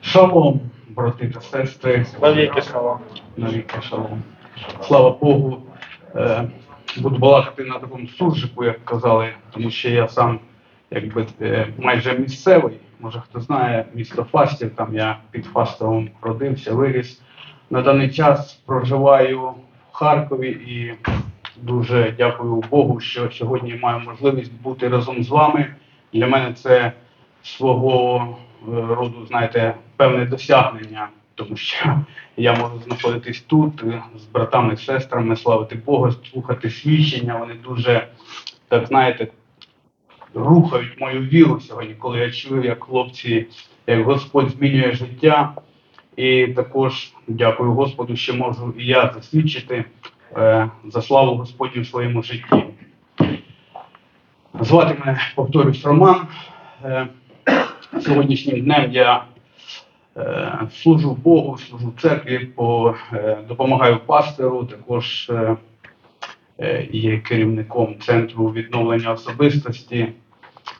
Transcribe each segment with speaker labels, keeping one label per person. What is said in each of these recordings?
Speaker 1: Шалом, брати та сестри.
Speaker 2: Навіки шалом.
Speaker 1: Навіки шалом. Слава Богу. Е, буду балакати на такому суржику, як казали, тому що я сам якби е, майже місцевий. Може хто знає, місто Фастів, там я під Фастовом родився, виріс. На даний час проживаю в Харкові і дуже дякую Богу, що сьогодні маю можливість бути разом з вами. Для мене це свого е, роду, знаєте, певне досягнення, тому що я можу знаходитись тут е, з братами і сестрами, славити Бога, слухати свідчення. Вони дуже, так знаєте, рухають мою віру сьогодні, коли я чую, як хлопці, як Господь змінює життя. І також дякую Господу, що можу і я засвідчити за славу Господню в своєму житті. Звати мене, повторюсь, Роман. Е, сьогоднішнім днем я е, служу Богу, служу церкві, по, е, допомагаю пастору, також е, е, є керівником центру відновлення особистості.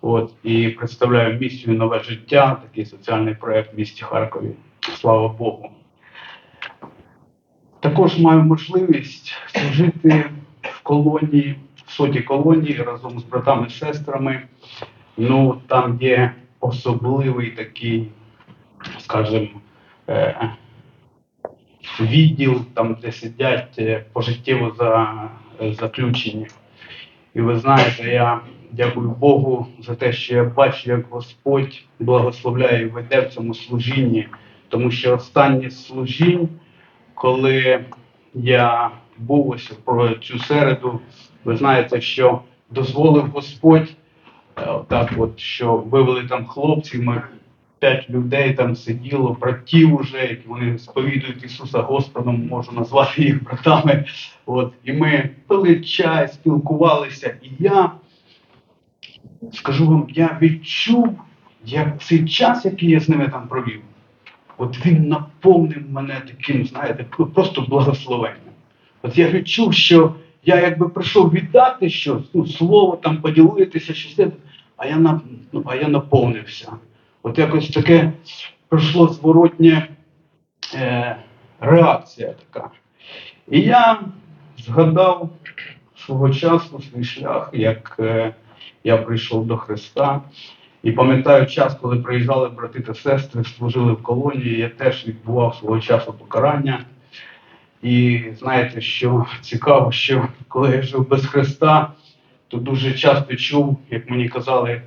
Speaker 1: От, і представляю місію Нове життя, такий соціальний проєкт в місті Харкові. Слава Богу. Також маю можливість служити в колонії, в соті колонії разом з братами і сестрами. Ну, там є особливий такий, скажімо, е, відділ, там, де сидять е, пожиттєво за, е, заключені. І ви знаєте, я дякую Богу за те, що я бачу, як Господь благословляє і веде в цьому служінні, тому що останнє служінь, коли я був ось про цю середу, ви знаєте, що дозволив Господь, е, так от, що вивели там хлопців, ми п'ять людей там сиділо, братів уже, які вони сповідують Ісуса Господом, можу назвати їх братами. От, і ми пили чай, спілкувалися, і я скажу вам, я відчув, як цей час, який я з ними там провів, от він наповнив мене таким, знаєте, просто благословенням. От я відчув, що я якби прийшов віддати щось, ну, слово там поділитися, щось, а я ну, а я наповнився. От якось таке пройшло зворотнє е, реакція така. І я згадав свого часу свій шлях, як е, я прийшов до Христа. І пам'ятаю час, коли приїжджали брати та сестри, служили в колонії, я теж відбував свого часу покарання. І знаєте, що цікаво, що коли я жив без Христа, то дуже часто чув, як мені казали,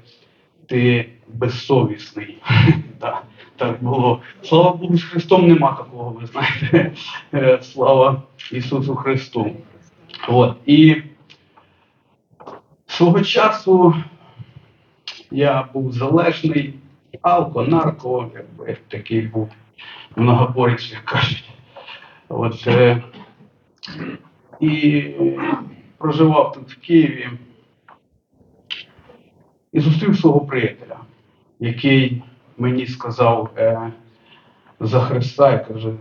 Speaker 1: ти безсовісний. Так, було. Слава Богу, з Христом нема такого, ви знаєте. Слава Ісусу Христу. От. І свого часу я був залежний, алко, нарко, якби такий був многоборець, як кажуть. От, е, і проживав тут в Києві і зустрів свого приятеля, який мені сказав е, за Христа і каже,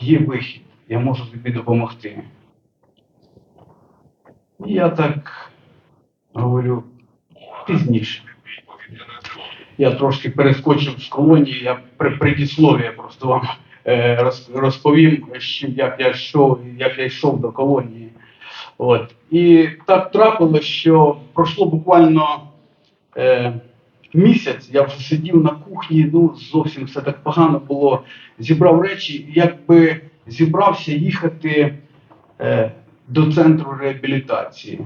Speaker 1: є вихід, я можу тобі допомогти. І я так говорю пізніше. Я трошки перескочив з колонії, я при предіслові просто вам е, роз- розповім, як, я йшов, як я йшов до колонії. От. І так трапилося, що пройшло буквально е, місяць, я вже сидів на кухні, ну зовсім все так погано було. Зібрав речі, якби зібрався їхати е, до центру реабілітації.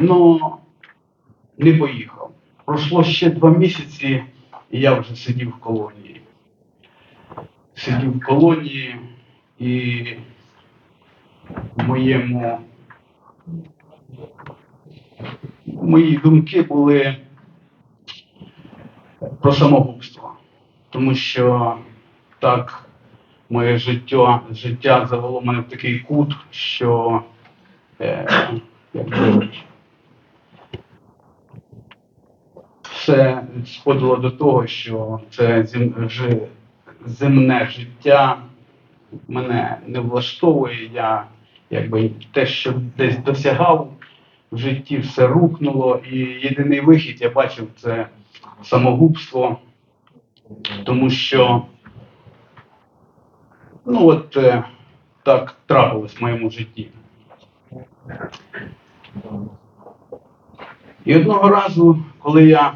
Speaker 1: Ну, не поїхав. Пройшло ще два місяці, і я вже сидів в колонії. Сидів в колонії і в моєму мої думки були про самогубство, тому що так моє життя, життя завело мене в такий кут, що е, якби, все сходило до того, що це земне життя мене не влаштовує. Я якби те, що десь досягав, в житті все рухнуло, і єдиний вихід я бачив це самогубство, тому що ну от е, так трапилось в моєму житті. І одного разу, коли я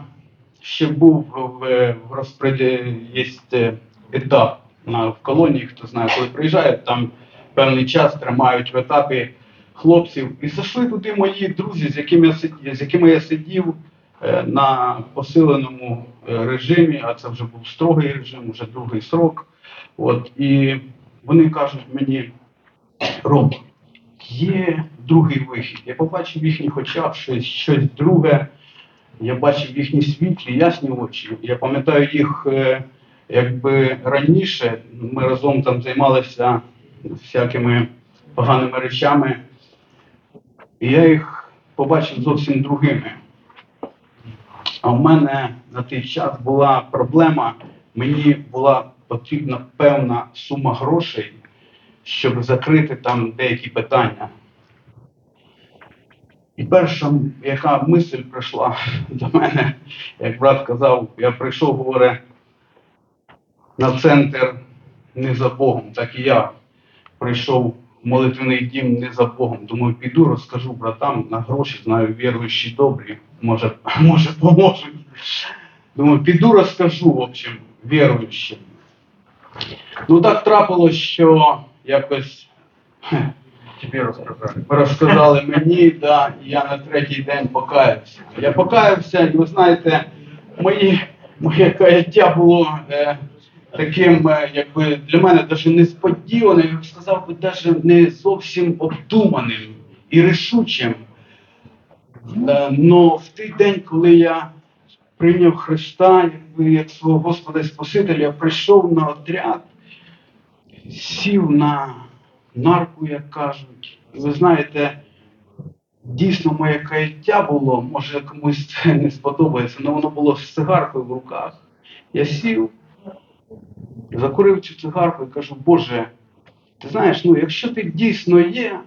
Speaker 1: ще був в, в розпреді, є е, етап в колонії, хто знає, коли приїжджають, там певний час тримають в етапі хлопців. І зайшли туди мої друзі, з якими я сидів, з якими я сидів е, на посиленому е, режимі, а це вже був строгий режим, вже другий срок. От, і вони кажуть мені, Рома, є другий вихід. Я побачив в їхніх очах щось, щось друге. Я бачив їхні світлі, ясні очі. Я пам'ятаю їх, е, якби раніше ми разом там займалися всякими поганими речами. І я їх побачив зовсім другими. А в мене на той час була проблема, мені була потрібна певна сума грошей, щоб закрити там деякі питання. І перша, яка мисль прийшла до мене, як брат казав, я прийшов, говорить, на центр не за Богом, так і я прийшов в молитвений дім не за Богом. Думаю, піду, розкажу братам на гроші, знаю, віруючі добрі, може, може поможуть. Думаю, піду розкажу, в общем, віруючим. Ну так трапилось, що якось
Speaker 2: Тебе розказали.
Speaker 1: розказали мені, да, і я на третій день покаявся. Я покаявся, і ви знаєте, мої, моє каяття було е, таким, е, якби для мене навіть несподіваним, я б сказав би, навіть не зовсім обдуманим і рішучим. Е, но в той день, коли я прийняв Христа, якби як свого Господа і Спасителя, я прийшов на отряд, сів на нарку, як кажуть. Ви знаєте, дійсно моє каяття було, може комусь це не сподобається, але воно було з цигаркою в руках. Я сів, закурив цю цигарку і кажу, Боже, ти знаєш, ну якщо ти дійсно є,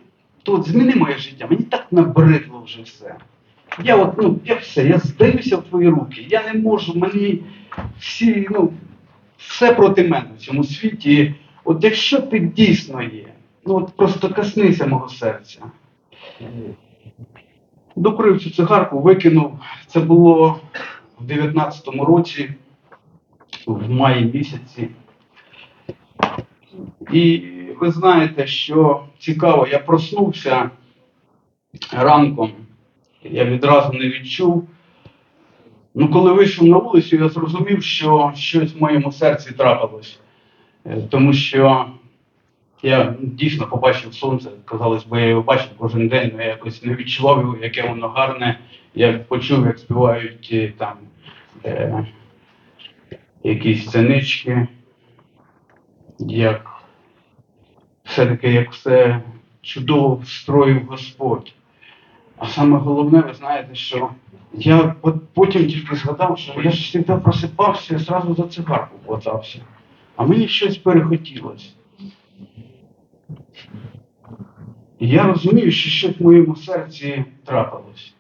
Speaker 1: то от зміни моє життя. Мені так набридло вже все. Я от, ну, я все, я здаюся в твої руки. Я не можу, мені всі, ну, все проти мене в цьому світі. От якщо ти дійсно є, ну от просто коснися мого серця. Докурив цю цигарку, викинув. Це було в 19-му році, в маї місяці. І ви знаєте, що цікаво, я проснувся ранком, я відразу не відчув. Ну, коли вийшов на вулицю, я зрозумів, що щось в моєму серці трапилось. Е, Тому що я дійсно побачив сонце, казалось би, я його бачив кожен день, але я якось не відчував яке воно гарне. Я почув, як співають е, там е, якісь сценички, як все-таки як все чудово встроїв Господь. А саме головне, ви знаєте, що я от потім тільки згадав, що я ж завжди просипався і одразу за цигарку хватався. А мені щось перехотілося. І я розумію, що щось в моєму серці трапилось.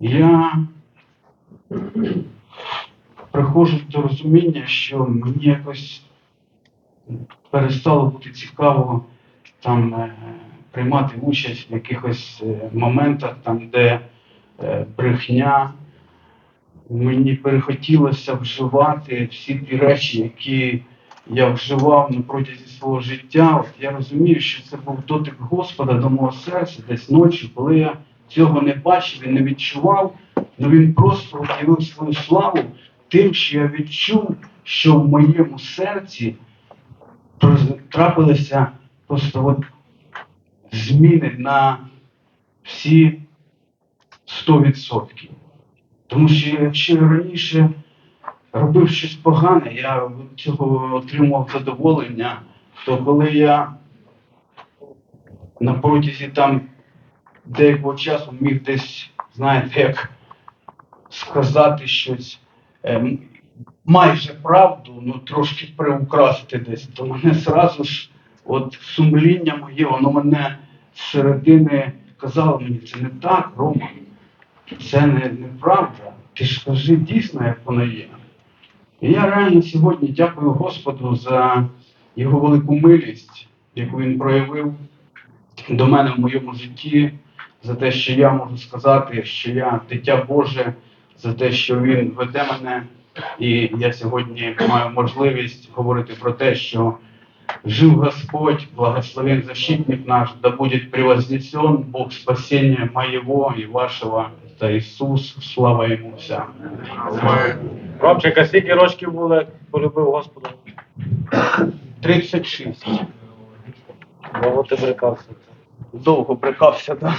Speaker 1: Я приходжу до розуміння, що мені якось перестало бути цікаво там е, приймати участь в якихось е, моментах, там, де е, брехня. Мені перехотілося вживати всі ті речі, які я вживав протязі свого життя. От я розумію, що це був дотик Господа до мого серця десь ночі, коли я цього не бачив і не відчував, але він просто явив свою славу тим, що я відчув, що в моєму серці трапилися просто от зміни на всі 100%. Тому що якщо раніше робив щось погане, я від цього отримував задоволення, то коли я на протязі там деякого часу міг десь, знаєте, як сказати щось ем, майже правду, ну трошки приукрасити десь, то мене зразу ж, от сумління моє, воно мене з середини казали мені, це не так, Рома, це не, неправда. Ти ж кажи дійсно, як воно є. І я реально сьогодні дякую Господу за його велику милість, яку він проявив до мене в моєму житті, за те, що я можу сказати, що я дитя Боже, за те, що він веде мене. І я сьогодні маю можливість говорити про те, що жив Господь, благословен защитник наш, да будет превознесен Бог спасения моего и вашего, это Ісус, слава йому вся.
Speaker 2: Ромчик, а скільки рочків було, як полюбив Господа?
Speaker 1: 36.
Speaker 2: Довго ти брикався.
Speaker 1: Довго брикався, так.